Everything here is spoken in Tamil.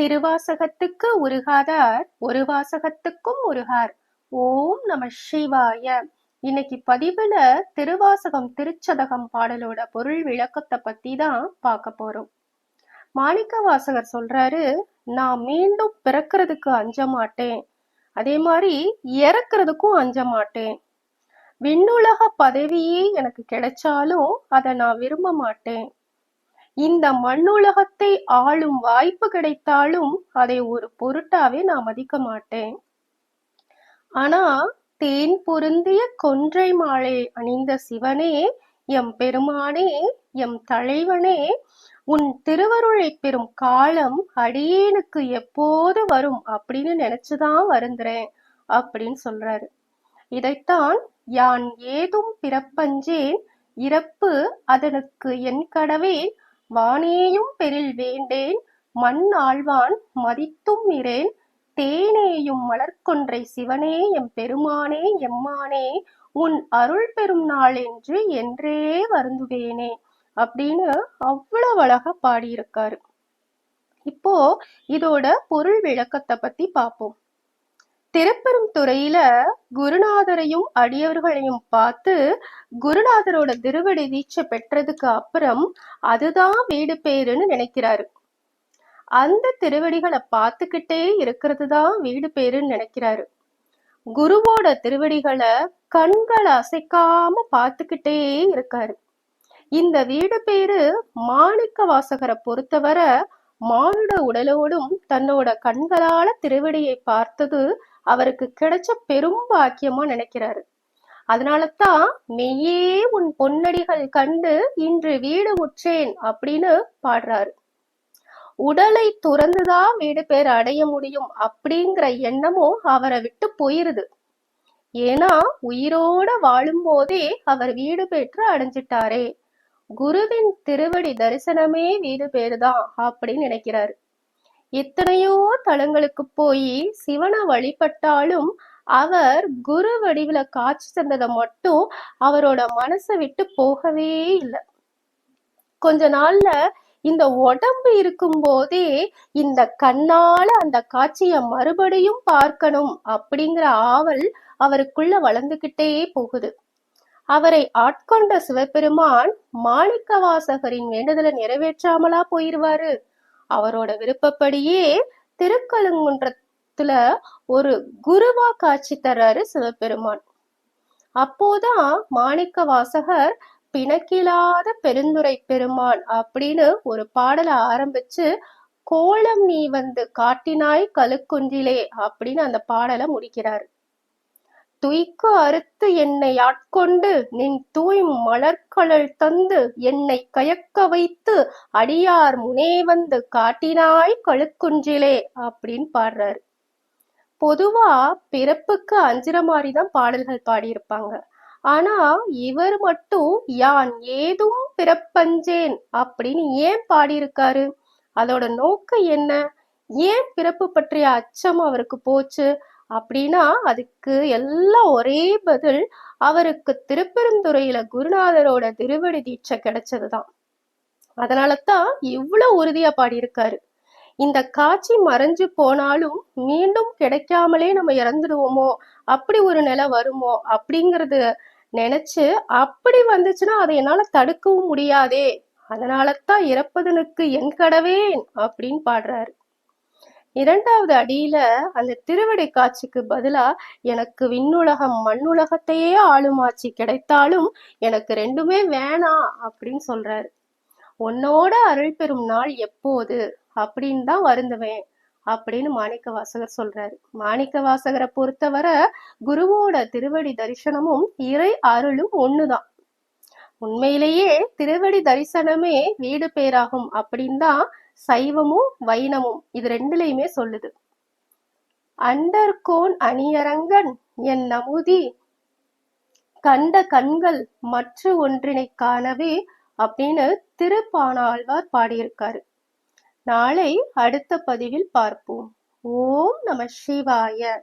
திருவாசகத்துக்கு உருகாதார் ஒரு வாசகத்துக்கும் உருகார். ஓம் நம சிவாய. இன்னைக்கு பதிவுல திருவாசகம் திருச்சதகம் பாடலோட பொருள் விளக்கத்தை பத்தி தான் பார்க்க போறோம். மாணிக்க வாசகர் சொல்றாரு நான் மீண்டும் பிறக்கிறதுக்கு அஞ்ச மாட்டேன். அதே மாதிரி இறக்குறதுக்கும் அஞ்ச மாட்டேன். விண்ணுலக பதவியே எனக்கு கிடைச்சாலும் அதை நான் விரும்ப மாட்டேன். இந்த மண்ணுலகத்தை ஆளும் வாய்ப்பு கிடைத்தாலும் அதை ஒரு பொருட்டாவே நான் மதிக்க மாட்டேன். ஆனா தேன் பொருந்திய கொன்றை மாலை அணிந்த சிவனே எம் பெருமானே எம் தலைவனே உன் திருவருளை பெறும் காலம் அடியேனுக்கு எப்போது வரும் அப்படின்னு நினைச்சுதான் வருந்துறேன் அப்படின்னு சொல்றாரு. இதைத்தான் யான் ஏதும் பிறப்பஞ்சேன் இறப்பு அதனுக்கு என் கடவேன் வானேயும் பெரில் வேண்டேன் மண் ஆழ்வான் மதித்தும் இரேன் தேனேயும் மலர்கொன்றை சிவனே எம் பெருமானே எம்மானே உன் அருள் பெறும் நாள் என்று என்றே வருந்துவேனே அப்படின்னு அவ்வளவு அழகா பாடியிருக்காரு. இப்போ இதோட பொருள் விளக்கத்தை பத்தி பார்ப்போம். திருப்பெரும் துறையில குருநாதரையும் அடியவர்களையும் பார்த்து குருநாதரோட திருவடி வீச்சை பெற்றதுக்கு அப்புறம் அதுதான் வீடு பேருன்னு நினைக்கிறாரு. அந்த திருவடிகளை பார்த்துக்கிட்டே இருக்கிறது தான் வீடு பேருன்னு நினைக்கிறாரு. குருவோட திருவடிகளை கண்கள் அசைக்காம பார்த்துக்கிட்டே இருக்காரு. இந்த வீடு பேரு மாணிக்க வாசகரை பொறுத்தவரை மானுட உடலோடும் தன்னோட கண்களால திருவடியை பார்த்தது அவருக்கு கிடைச்ச பெரும் பாக்கியமா நினைக்கிறாரு. அதனாலத்தான் மெய்யே உன் பொன்னடிகள் கண்டு இன்று வீடு உற்றேன் அப்படின்னு பாடுறாரு. உடலை துறந்துதான் வீடு பேர் அடைய முடியும் அப்படிங்கிற எண்ணமும் அவரை விட்டு போயிருது. ஏன்னா உயிரோட வாழும் போதே அவர் வீடு பெற்று அடைஞ்சிட்டாரே. குருவின் திருவடி தரிசனமே வீடு பேருதான் அப்படின்னு நினைக்கிறாரு. எத்தனையோ தலங்களுக்கு போய் சிவனை வழிபட்டாலும் அவர் குரு வடிவில காட்சி தந்ததை மட்டும் அவரோட மனசை விட்டு போகவே இல்லை. கொஞ்ச நாள்ல இந்த உடம்பு இருக்கும் போதே இந்த கண்ணால அந்த காட்சிய மறுபடியும் பார்க்கணும் அப்படிங்கிற ஆவல் அவருக்குள்ள வளர்ந்துகிட்டே போகுது. அவரை ஆட்கொண்ட சிவபெருமான் மாணிக்க வாசகரின் வேண்டுதலை நிறைவேற்றாமலா போயிருவாரு. அவரோட விருப்பப்படியே திருக்கழுங்குன்றத்துல ஒரு குருவா காட்சி தர்றாரு சிவபெருமான். அப்போதான் மாணிக்க வாசகர் பிணக்கிலாத பெருந்துரை பெருமான் அப்படின்னு ஒரு பாடலை ஆரம்பிச்சு கோலம் நீ வந்து காட்டினாய் கழுக்குன்றிலே அப்படின்னு அந்த பாடலை முடிக்கிறாரு. துய்க்க அறுத்து என்னை ஆட்கொண்டு நின் தூய் மலர்கழல் தந்து என்னை கயக்க வைத்து அடியார் முனே வந்து காட்டினாய் கழுக்குன்றிலே அப்படின்னு பாடுறாரு. பொதுவா பிறப்புக்கு அஞ்சுற மாதிரி தான் பாடல்கள் பாடியிருப்பாங்க. ஆனா இவர் மட்டும் யான் ஏதும் பிறப்பஞ்சேன் அப்படின்னு ஏன் பாடியிருக்காரு? அதோட நோக்கம் என்ன? ஏன் பிறப்பு பற்றிய அச்சம் அவருக்கு போச்சு? அப்படின்னா அதுக்கு எல்லாம் ஒரே பதில் அவருக்கு திருப்பெருந்துறையில குருநாதரோட திருவடி தீட்சை கிடைச்சதுதான். அதனாலதான் இவ்வளவு உறுதியா பாடியிருக்காரு. இந்த காட்சி மறைஞ்சு போனாலும் மீண்டும் கிடைக்காமலே நம்ம இறந்துடுவோமோ அப்படி ஒரு நிலை வருமோ அப்படிங்கறது நினைச்சு அப்படி வந்துச்சுன்னா அதை என்னால தடுக்கவும் முடியாதே அதனாலதான் இறப்பதனுக்கு என் கடவேன் அப்படின்னு பாடுறாரு. இரண்டாவது அடியில அந்த திருவடி காட்சிக்கு பதிலா எனக்கு விண்ணுலகம் மண்ணுலகத்தையே ஆளுமாட்சி கிடைத்தாலும் எனக்கு ரெண்டுமே வேணாம் அப்படின்னு சொல்றாரு. உன்னோட அருள் பெறும் நாள் எப்போது அப்படின்னு தான் வருந்துவேன் அப்படின்னு மாணிக்க வாசகர் சொல்றாரு. மாணிக்க வாசகரை பொறுத்தவரை குருவோட திருவடி தரிசனமும் இறை அருளும் ஒண்ணுதான். உண்மையிலேயே திருவடி தரிசனமே வீடு பேராகும் அப்படின்னு தான் சைவமும் வைணமும் இது ரெண்டுலையுமே சொல்லுது. அண்டர்கோன் அணியரங்கன் என் நமுதி கண்ட கண்கள் மற்ற ஒன்றினை காணவே அப்படின்னு திருப்பானாழ்வார் பாடியிருக்காரு. நாளை அடுத்த பதிவில் பார்ப்போம். ஓம் நம சிவாய.